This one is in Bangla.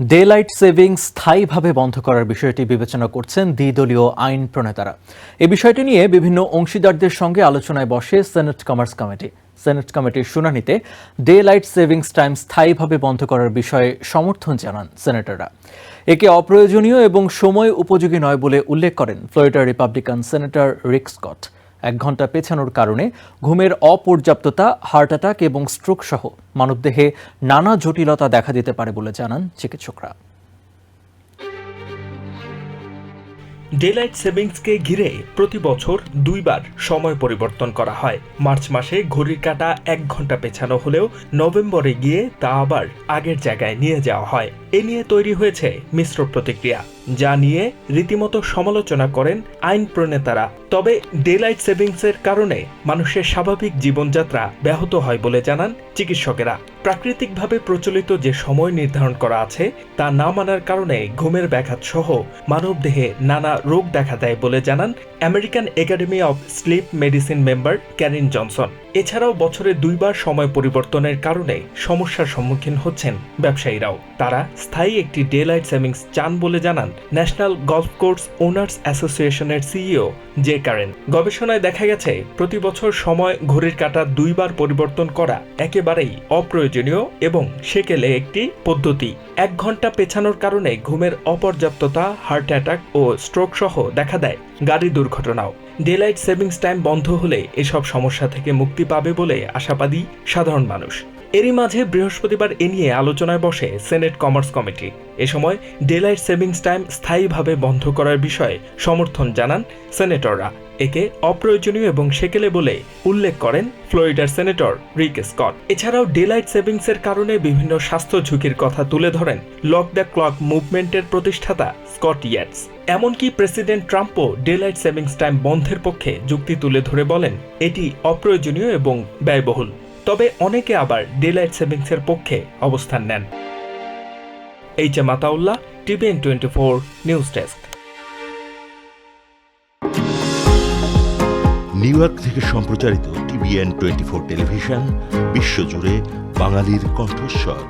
ডে লাইট সেভিংস স্থায়ীভাবে বন্ধ করার বিষয়টি বিবেচনা করছেন দ্বিদলীয় আইন প্রণেতারা। এ বিষয়টি নিয়ে বিভিন্ন অংশীদারদের সঙ্গে আলোচনায় বসে সেনেট কমার্স কমিটি। সেনেট কমিটির শুনানিতে ডে লাইট সেভিংস টাইম স্থায়ীভাবে বন্ধ করার বিষয়ে সমর্থন জানান সেনেটররা। একে অপ্রয়োজনীয় এবং সময় উপযোগী নয় বলে উল্লেখ করেন Florida Republican senator Rick Scott. এক ঘণ্টা পেছানোর কারণে ঘুমের অপর্যাপ্ততা হার্ট অ্যাটাক এবং স্ট্রোক সহ মানবদেহে নানা জটিলতা দেখা দিতে পারে বলে জানান চিকিৎসকরা। ডেলাইট সেভিংসকে ঘিরে প্রতি বছর দুইবার সময় পরিবর্তন করা হয়। মার্চ মাসে ঘড়ির কাঁটা এক ঘণ্টা পেছানো হলেও নভেম্বরে গিয়ে তা আবার আগের জায়গায় নিয়ে যাওয়া হয়। এ নিয়ে তৈরি হয়েছে মিশ্র প্রতিক্রিয়া। যা নিয়ে রীতিমতো সমালোচনা করেন আইন প্রণেতারা। তবে ডেলাইট সেভিংসের কারণে মানুষের স্বাভাবিক জীবনযাত্রা ব্যাহত হয় বলে জানান চিকিৎসকেরা। প্রাকৃতিকভাবে প্রচলিত যে সময় নির্ধারণ করা আছে, তা না মানার কারণে ঘুমের ব্যাঘাত সহ মানবদেহে নানা রোগ দেখা দেয় বলে জানান American Academy of Sleep Medicine member Karin Johnson. এছাড়াও বছরে দুইবার সময় পরিবর্তনের কারণে সমস্যার সম্মুখীন হচ্ছেন ব্যবসায়ীরাও। তারা স্থায়ী একটি ডে লাইট সেভিংস চান বলে জানান ন্যাশনাল গলফ কোর্স ওনার্স অ্যাসোসিয়েশনের সিইও জে কারেন। গবেষণায় দেখা গেছে, প্রতি বছর সময় ঘড়ির কাঁটা দুইবার পরিবর্তন করা একেবারেই অপ্রয়োজনীয় এবং সেকেলে একটি পদ্ধতি। এক ঘণ্টা পেছানোর কারণে ঘুমের অপর্যাপ্ততা, হার্ট অ্যাটাক ও স্ট্রোক সহ দেখা দেয় গাড়ি দুর্ঘটনাও। ডেলাইট সেভিংস টাইম বন্ধ হলে এসব সমস্যা থেকে মুক্তি পাবে বলে আশাবাদী সাধারণ মানুষ। এরই মাঝে বৃহস্পতিবার এ নিয়ে আলোচনায় বসে সেনেট কমার্স কমিটি। এ সময় ডেলাইট সেভিংস টাইম স্থায়ীভাবে বন্ধ করার বিষয়ে সমর্থন জানান সেনেটররা। একে অপ্রয়োজনীয় এবং সেকেলে বলে উল্লেখ করেন ফ্লোরিডার সেনেটর রিক স্কট। এছাড়াও ডেলাইট সেভিংসের কারণে বিভিন্ন স্বাস্থ্য ঝুঁকির কথা তুলে ধরেন লক দ্য ক্লক মুভমেন্টের প্রতিষ্ঠাতা স্কট ইয়াটস। এমনকি প্রেসিডেন্ট ট্রাম্পও ডেলাইট সেভিংস টাইম বন্ধের পক্ষে যুক্তি তুলে ধরে বলেন, এটি অপ্রয়োজনীয় এবং ব্যয়বহুল। তবে অনেকে আবার ডেলাইট সেভিংসের পক্ষে অবস্থান নেন। H A Mataullah TVN twenty four news desk New York থেকে সম্প্রচারিত টিভিএন টোয়েন্টি ফোর টেলিভিশন বিশ্বজুড়ে বাঙালির কণ্ঠস্বর।